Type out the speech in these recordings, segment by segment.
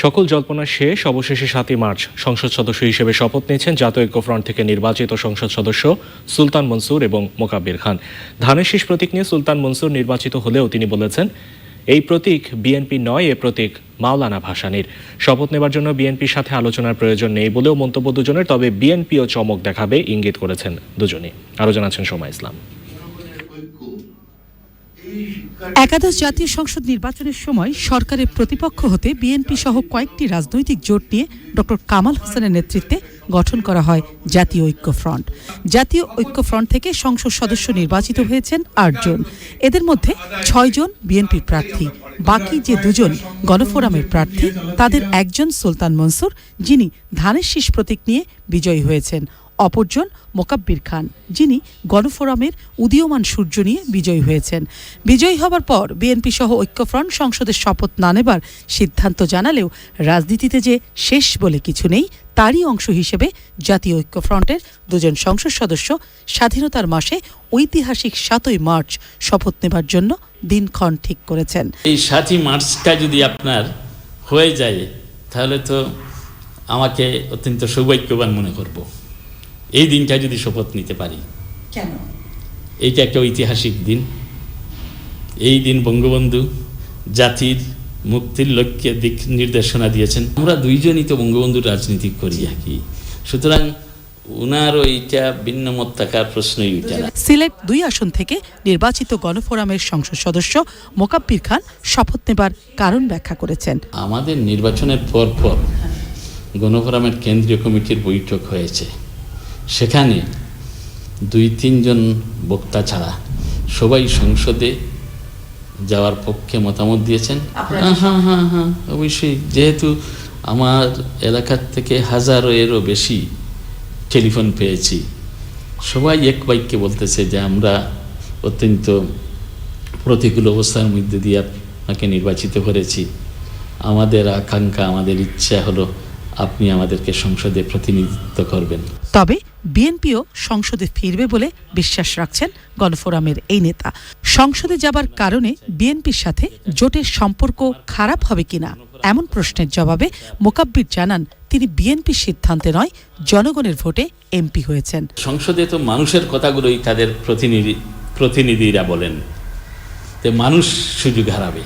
সকল জল্পনা শেষ, অবশেষে সাতই মার্চ। সংসদ সদস্য হিসেবে শপথ নিয়েছেন জাতীয় ঐক্যফ্রন্ট থেকে নির্বাচিত সংসদ সদস্য সুলতান মনসুর এবং মোকাব্বির খান। ধানের শীষ প্রতীক নিয়ে সুলতান মনসুর নির্বাচিত হলেও তিনি বলেছেন, এই প্রতীক বিএনপি নয়, এ প্রতীক মাওলানা ভাসানির। শপথ নেবার জন্য বিএনপির সাথে আলোচনার প্রয়োজন নেই বলেও মন্তব্য দুজনের, তবে বিএনপিও চমক দেখাবে, ইঙ্গিত করেছেন দুজনই। আরও জানাচ্ছেন সোমা ইসলাম। একাদশ জাতীয় সংসদ নির্বাচনের সময় সরকারের প্রতিপক্ষ হতে বিএনপি সহ কয়েকটি রাজনৈতিক জোট নিয়ে ডক্টর কামাল হোসেনের নেতৃত্বে গঠন করা হয় জাতীয় ঐক্য ফ্রন্ট। জাতীয় ঐক্য ফ্রন্ট থেকে সংসদ সদস্য নির্বাচিত হয়েছেন আটজন। এদের মধ্যে ছয়জন বিএনপি প্রার্থী। বাকি যে দুজন গণফোরামের প্রার্থী, তাদের একজন সুলতান মনসুর, যিনি ধানের শীষ প্রতীক নিয়ে বিজয়ী হয়েছেন। অপরজন মোকাব্বির খান, যিনি গণফোরামের উদীয়মান সূর্য নিয়ে বিজয়ী হয়েছেন। বিজয়ী হবার পর বিএনপি সহ ঐক্যফ্রন্ট সংসদের শপথ না নেবার সিদ্ধান্ত জানালেও রাজনীতিতে যে শেষ বলে কিছু নেই, তারই অংশ হিসেবে জাতীয় ঐক্যফ্রন্টের দুজন সংসদ সদস্য স্বাধীনতার মাসে ঐতিহাসিক সাতই মার্চ শপথ নেবার জন্য দিনক্ষণ ঠিক করেছেন। এই সাতই মার্চটা যদি আপনার হয়ে যায়, তাহলে তো আমাকে অত্যন্ত সৌভাগ্যবান মনে করব। এই দিনটা যদি শপথ নিতে পারি। কেন? এইটা একটা ঐতিহাসিক দিন। এই দিন বঙ্গবন্ধু জাতির মুক্তির লক্ষ্যে দিক নির্দেশনা দিয়েছেন। আমরা দুইজনই তো বঙ্গবন্ধুর রাজনীতি করি আর কি। সুতরাং ওনার ওইটা ভিন্নমত থাকার প্রশ্নই উঠে না। সিলেট দুই আসন থেকে নির্বাচিত গণফোরামের সংসদ সদস্য মোকাব্বির খান শপথ নেবার কারণ ব্যাখ্যা করেছেন। আমাদের নির্বাচনের পর পর গণফোরামের কেন্দ্রীয় কমিটির বৈঠক হয়েছে। সেখানে দুই তিনজন বক্তা ছাড়া সবাই সংসদে যাওয়ার পক্ষে মতামত দিয়েছেন। হ্যাঁ হ্যাঁ হ্যাঁ হ্যাঁ অবশ্যই। যেহেতু আমার এলাকার থেকে হাজারো এরও বেশি টেলিফোন পেয়েছি সবাই এক বাক্যে বলতেছে যে আমরা অত্যন্ত প্রতিকূল অবস্থার মধ্যে দিয়ে আপনাকে নির্বাচিত করেছি। আমাদের আকাঙ্ক্ষা আমাদের ইচ্ছা হলো আপনি আমাদেরকে সংসদে প্রতিনিধিত্ব করবেন। তবে বিএনপিও সংসদে ফিরবে বলে বিশ্বাস রাখছেন গণফোরামের এই নেতা। সংসদে যাবার কারণে বিএনপির সাথে জোটের সম্পর্ক খারাপ হবে কিনা এমন প্রশ্নের জবাবে মোকাব্বির জানান তিনি বিএনপির সিদ্ধান্তে নয় জনগণের ভোটে এমপি হয়েছেন। সংসদে তো মানুষের কথাগুলোই তাদের প্রতিনিধি প্রতিনিধিরা বলেন। যে মানুষ সুযোগ হারাবে।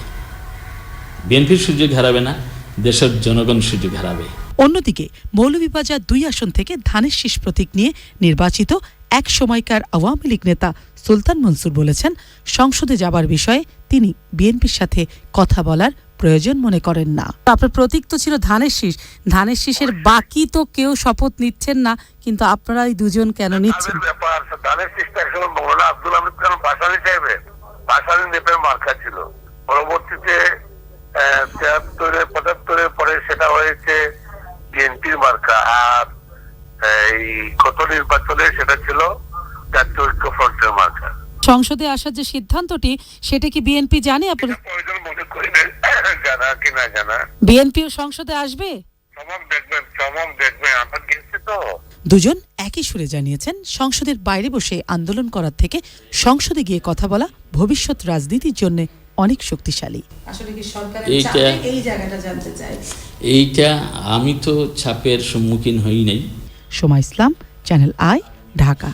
বিএনপির সুযোগ হারাবে না দেশের জনগণ সুযোগ হারাবে। অন্যদিকে মৌলভীবাজার দুই আসন থেকে ধানের শীষ প্রতীক নিয়ে নির্বাচিত এক সময়কার আওয়ামী লীগ নেতা সুলতান মনসুর বলেছেন সংসদে যাবার বিষয়ে তিনি বিএনপির সাথে কথা বলার প্রয়োজন মনে করেন না। আপনার প্রতীক তো ছিল ধানের শীষ। ধানের শীষের বাকি তো কেউ শপথ নিচ্ছেন না কিন্তু আপনারা এই দুজন কেন নিচ্ছেন? ব্যাপার ধানের চেষ্টা একসময় মৌলানা আব্দুল হামিদ খান বাসানি সাহেবের বাসানি নেপের মার্কা ছিল। পরবর্তীতে তিয়াত্তরে পঁচাত্তরে পরে সেটা হয়েছে বিএনপির মার্কা। আর এই গত নির্বাচনে সেটা ছিল জাতীয় ঐক্য ফ্রন্টের মার্কা। সংসদে আসার যে সিদ্ধান্তটি সেটা কি বিএনপি জানে? মনে করি জানা কি না জানা। বিএনপিও সংসদে আসবে? চমক দেখবেন চমক দেখবেন। আমরা গেছি তো। দুজন একই সুরে জানিয়েছেন সংসদের বাইরে বসে আন্দোলন করার থেকে সংসদে গিয়ে কথা বলা ভবিষ্যৎ রাজনীতির জন্য অনেক শক্তিশালী। আসলে কি এইটা- এই জায়গাটা জানতে চাই? এইটা আমি তো ছাপের সম্মুখীন হই নাই। সময় ইসলাম চ্যানেল আই ঢাকা।